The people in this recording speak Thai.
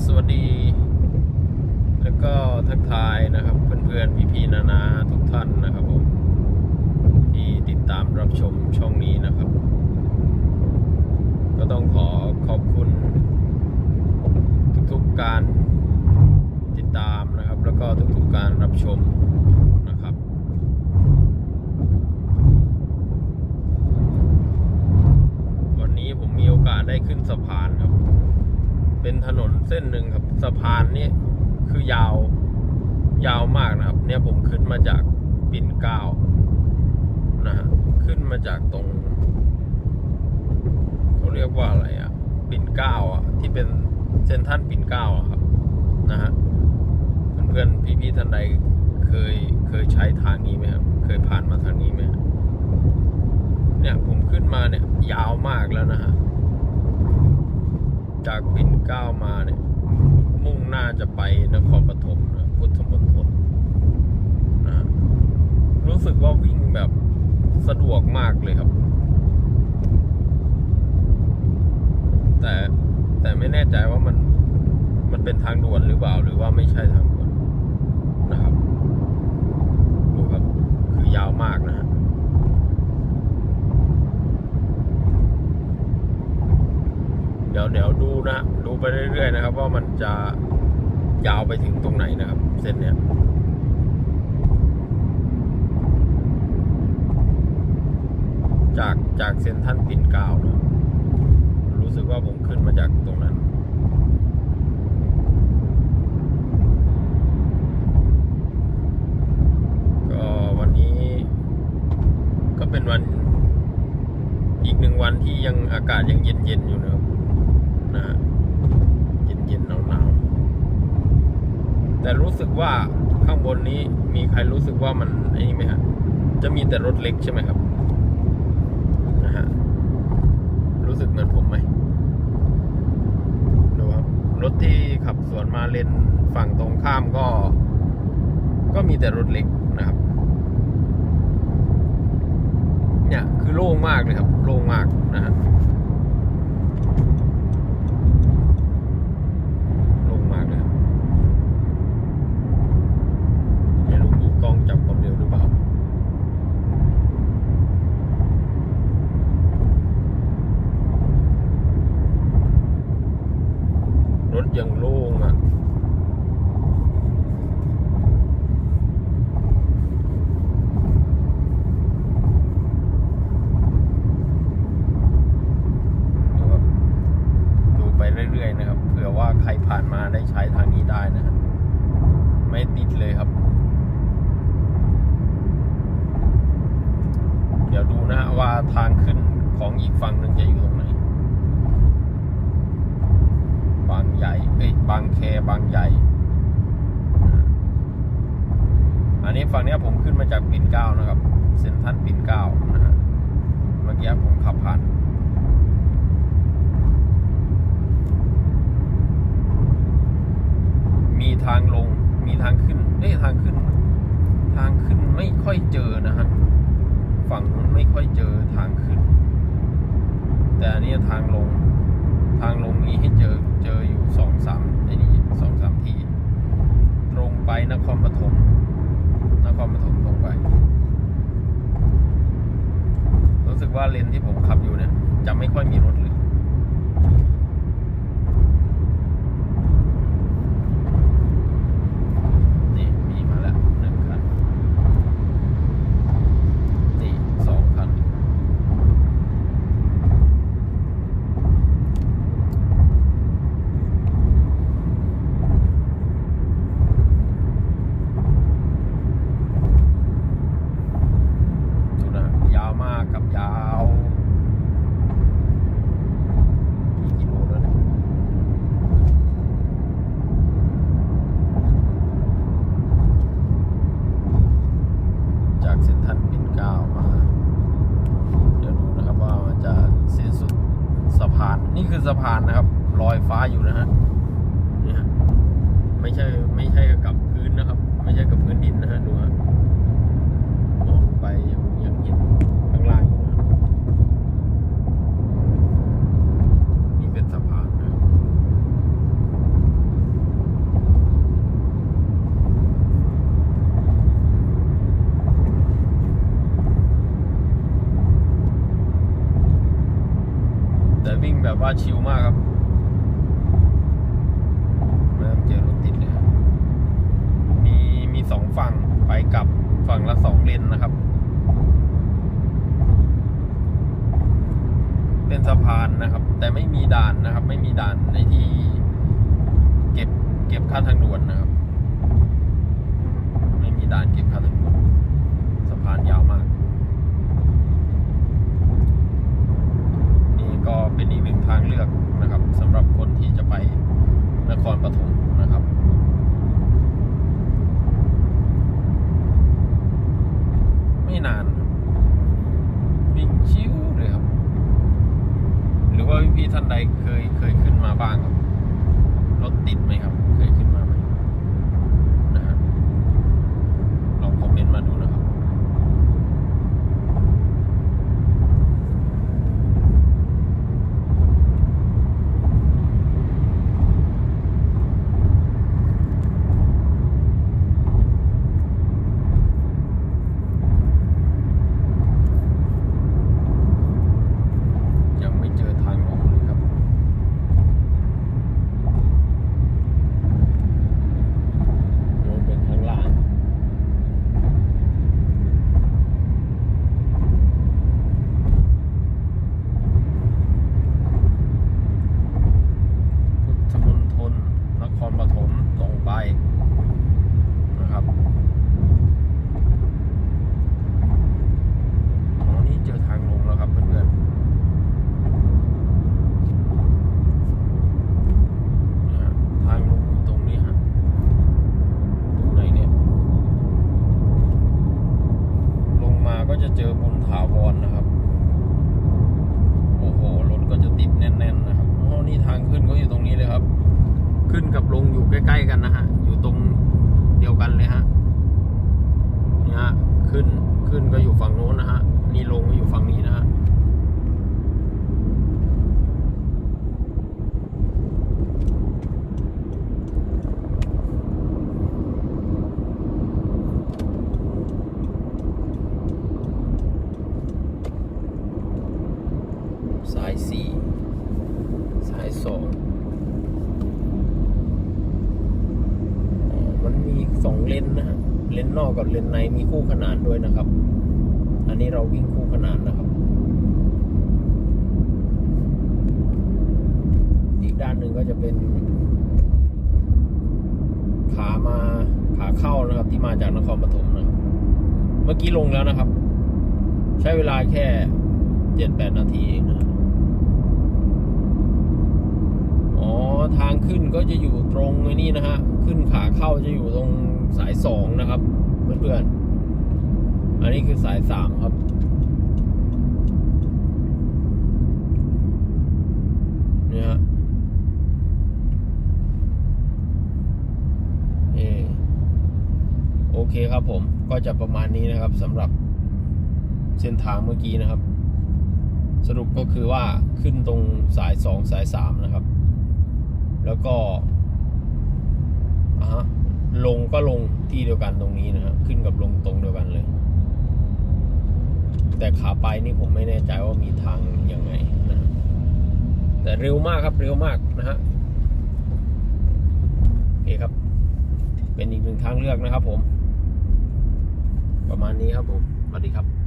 สวัสดี แล้วก็ทักทายนะครับ เพื่อนๆ พี่ๆ นานาทุกท่านนะครับผม ที่ติดตามรับชมช่องนี้นะครับ ก็ต้องขอขอบคุณ ทุกๆการติดตามนะครับ แล้วก็ทุกๆการรับชมนะครับวันนี้ผมมีโอกาสได้ขึ้นสะพานครับ เป็นถนนเส้นหนึ่งครับสะพานนี่คือยาวยาวมากนะครับ เนี่ยผมขึ้นมาจากปิ่นเกล้านะฮะขึ้นมาจากตรงเขาเรียกว่าอะไรอะปิ่นเกล้าอะ ที่เป็นเส้นท่านปิ่นเกล้าอะครับนะฮะเพื่อนๆพี่ๆท่านใดเคยเคยใช้ทางนี้ไหมครับเคยผ่านมาทางนี้ไหมเนี่ยผมขึ้นมาเนี่ยยาวมากแล้วนะฮะ จากปิ่นเก้ามาเนี่ย มุ่งหน้าจะไปนครปฐมนะพุทธมณฑลนะรู้สึกว่าวิ่งแบบสะดวกมากเลยครับ แต่แต่ไม่แน่ใจว่ามันมันเป็นทางด่วนหรือเปล่า หรือว่าไม่ใช่ทางด่วนนะครับดูครับ คือยาวมากนะฮะ เดี๋ยวเดี๋ยวดู นะดูไปเรื่อยๆนะครับ ว่ามันจะยาวไปถึงตรงไหนนะครับ เส้นเนี้ยจากจากเส้นท่านปิ่นเกล้านะรู้สึกว่าผมขึ้นมาจากตรงนั้น ก็วันนี้ก็เป็นวันอีกหนึ่งวันที่ยังอากาศยังเย็นๆอยู่นะครับ นะฮะเย็นๆหนาวๆแต่รู้สึกว่าข้างบนนี้มีใครรู้สึกว่ามันไอ้นี่ไหมฮะจะมีแต่รถเล็กใช่ไหมครับนะฮะรู้สึกเหมือนผมไหมดูครับรถที่ขับสวนมาเลนฝั่งตรงข้ามก็ ก็มีแต่รถเล็กนะครับ เนี่ยคือโล่งมากเลยครับ โล่งมากนะฮะ เก้านะครับ แบบว่าชิลมากครับไม่ต้องเจอรถติดเลยมีมีสองฝั่งไปกลับฝั่งละสองเลนนะครับ เป็นสะพานนะครับ แต่ไม่มีด่านนะครับ ไม่มีด่านในที่เก็บเก็บค่าทางด่วนนะครับ ไม่มีด่านเก็บค่าทางด่วนสะพานยาวมาก นี่ก็เป็นอีกหนึ่งทาง เลือกนะครับสำหรับคนที่จะไปนครปฐมนะครับ สองมันมีสองเลนนะฮะเลนนอกกับเลนในมีคู่ขนานด้วยนะครับ อันนี้เราวิ่งคู่ขนานนะครับ อีกด้านหนึ่งก็จะเป็นขามาขาเข้านะครับ ที่มาจากนครปฐมนะครับเมื่อกี้ลงแล้วนะครับ ใช้เวลาแค่เจ็ดแปดนาทีเองนะครับ อ๋อ ทางขึ้นก็จะอยู่ตรงไอ้นี่นะฮะ ขึ้นขาเข้าจะอยู่ตรงสายสองนะครับ เพื่อนๆ อันนี้คือสายสามครับเนี่ยฮะเออโอเคครับผม ก็จะประมาณนี้นะครับสำหรับเส้นทางเมื่อกี้นะครับ สรุปก็คือว่าขึ้นตรงสายสองสายสามนะครับ แล้วก็อ่าฮะลงก็ลงที่เดียวกันตรงนี้นะฮะขึ้นกับลงตรงเดียวกันเลย แต่ขาไปนี่ผมไม่แน่ใจว่ามีทางยังไงนะแต่เร็วมากครับเร็วมากนะฮะโอเคครับ เป็นอีกหนึ่งทางเลือกนะครับผม ประมาณนี้ครับผมสวัสดีครับ